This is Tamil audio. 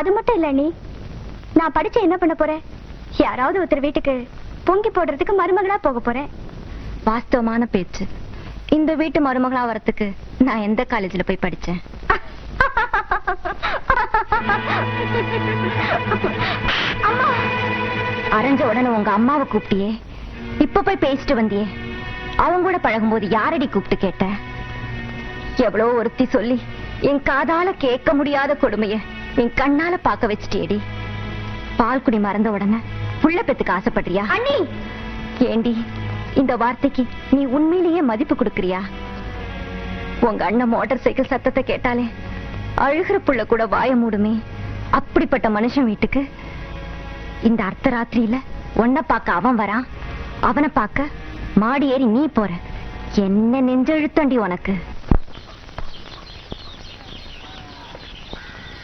அது மட்டும் இல்ல நீ. நான் படிச்சு என்ன பண்ண போறேன் யாராவது ஒருத்தர் வீட்டுக்கு பொங்கி போடுறதுக்கு மருமகளா போக போறேன் வாஸ்தவமான பேச்சு. இந்த வீட்டு மருமகளா வரத்துக்கு நான் எந்த காலேஜ்ல போய் படிச்சேன்? அரைஞ்ச உடனே உங்க அம்மாவை கூப்பிட்டியே. இப்ப போய் பேசிட்டு வந்தியே. அவங்க கூட பழகும்போது யாரடி கூப்பிட்டு கேட்ட? எவ்வளவு ஒருத்தி சொல்லி என் காதால கேட்க முடியாத கொடுமைய. என் கண்ணால பார்க்க வச்சிட்டேடி பால் குடி மறந்த உடனே புள்ள பெத்துக்கு ஆசைப்படுறியா? அண்ணி! ஏண்டி இந்த வார்த்தைக்கு நீ உண்மையிலேயே மதிப்பு கொடுக்கறியா? உங்க அண்ணன் மோட்டார் சைக்கிள் சத்தத்தை கேட்டாலே அழுகிற புள்ள கூட வாய மூடுமே. அப்படிப்பட்ட மனுஷன் வீட்டுக்கு இந்த அர்த்தராத்திரியில உன்னை பார்க்க அவன் வரான். அவனை பார்க்க மாடி ஏறி நீ போற. என்ன நெஞ்செழுத்தண்டி உனக்கு?